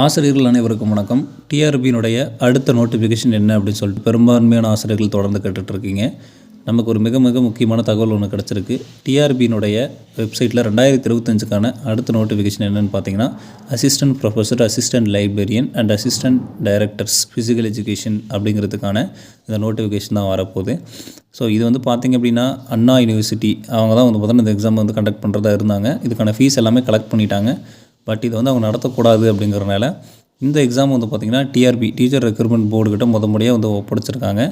ஆசிரியர்கள் அனைவருக்கும் வணக்கம். டிஆர்பியினுடைய அடுத்த நோட்டிஃபிகேஷன் என்ன அப்படின்னு சொல்லிட்டு பெரும்பான்மையான ஆசிரியர்கள் தொடர்ந்து கேட்டுட்ருக்கீங்க. நமக்கு ஒரு மிக மிக முக்கியமான தகவல் ஒன்று கிடச்சிருக்கு. டிஆர்பியினுடைய வெப்சைட்டில் ரெண்டாயிரத்தி இருபத்தஞ்சுக்கான அடுத்த நோட்டிஃபிகேஷன் என்னென்னு பார்த்தீங்கன்னா assistant professor assistant librarian and assistant directors physical education அப்படிங்கிறதுக்கான இந்த நோட்டிஃபிகேஷன் தான் வரப்போகுது. ஸோ இது வந்து பார்த்திங்க அப்படின்னா அண்ணா யூனிவர்சிட்டி அவங்க தான் வந்து பார்த்தோன்னா இந்த எக்ஸாம் வந்து கண்டக்ட் பண்ணுறதா இருந்தாங்க. இதுக்கான ஃபீஸ் எல்லாமே கலெக்ட் பண்ணிட்டாங்க. பட் இதை வந்து அவங்க நடத்தக்கூடாது அப்படிங்கிறனால இந்த எக்ஸாம் வந்து பார்த்திங்கன்னா டிஆர்பி டீச்சர் ரெக்ரூட்மெண்ட் போர்டுக்கிட்ட முத முறையாக வந்து ஒப்படைச்சிருக்காங்க.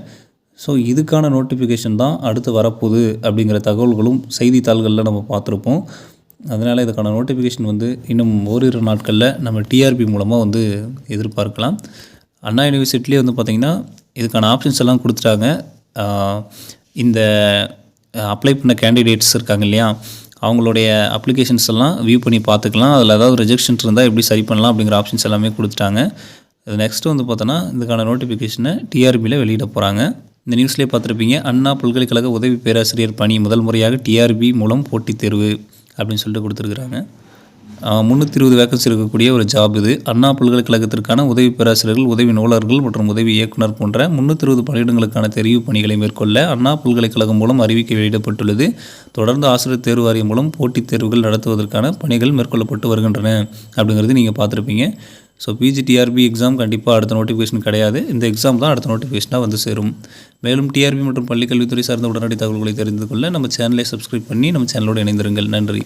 ஸோ இதுக்கான நோட்டிஃபிகேஷன் தான் அடுத்து வரப்போகுது அப்படிங்கிற தகவல்களும் செய்தித்தாள்களில் நம்ம பார்த்துருப்போம். அதனால் இதுக்கான நோட்டிஃபிகேஷன் வந்து இன்னும் ஓரிரு நாட்களில் நம்ம டிஆர்பி மூலமாக வந்து எதிர்பார்க்கலாம். அண்ணா யூனிவர்சிட்டிலே வந்து பார்த்திங்கன்னா இதுக்கான ஆப்ஷன்ஸ் எல்லாம் கொடுத்துட்டாங்க. இந்த அப்ளை பண்ண கேண்டிடேட்ஸ் இருக்காங்க இல்லையா? அவங்களுடைய அப்ளிகேஷன்ஸ் எல்லாம் வியூ பண்ணி பார்த்துக்கலாம். அதில் ஏதாவது ரிஜெக்ஷன்ஸ் இருந்தால் எப்படி சரி பண்ணலாம் அப்படிங்கிற ஆப்ஷன்ஸ் எல்லாமே கொடுத்துட்டாங்க. இது நெக்ஸ்ட்டு வந்து பார்த்தோன்னா இதுக்கான நோட்டிஃபிகேஷனை டிஆர்பியில் வெளியிட போகிறாங்க இந்த நியூஸ்லேயே பார்த்துருப்பீங்க அண்ணா பல்கலைக்கழக உதவி பேராசிரியர் பணி முதல் முறையாக டிஆர்பி மூலம் போட்டித் தேர்வு அப்படின்னு சொல்லிட்டு கொடுத்துருக்குறாங்க. முந்நூற்றி இருபது வேக்கன்சி இருக்கக்கூடிய ஒரு ஜாப் இது. அண்ணா பல்கலைக்கழகத்திற்கான உதவி பேராசிரியர்கள் உதவி நூலர்கள் மற்றும் உதவி இயக்குனர் போன்ற முந்நூற்றி இருபது பணியிடங்களுக்கான தெரிவு பணிகளை மேற்கொள்ள அண்ணா பல்கலைக்கழகம் மூலம் அறிவிக்கை வெளியிடப்பட்டுள்ளது. தொடர்ந்து ஆசிரியர் தேர்வு வாரியம் மூலம் போட்டித் தேர்வுகள் நடத்துவதற்கான பணிகள் மேற்கொள்ளப்பட்டு வருகின்றன அப்படிங்கிறது நீங்கள் பார்த்துருப்பீங்க. ஸோ பிஜிடிஆர்பி எக்ஸாம் கண்டிப்பாக அடுத்த நோட்டிஃபிகேஷன் கிடையாது. இந்த எக்ஸாம் தான் அடுத்த நோட்டிஃபிகேஷனாக வந்து சேரும். மேலும் டிஆர்பி மற்றும் பள்ளிக்கல்வித்துறை சார்ந்த உடனடி தகவல்களை தெரிந்து கொள்ள நம்ம சேனலை சப்ஸ்கிரைப் பண்ணி நம்ம சேனலோடு இணைந்திருங்கள். நன்றி.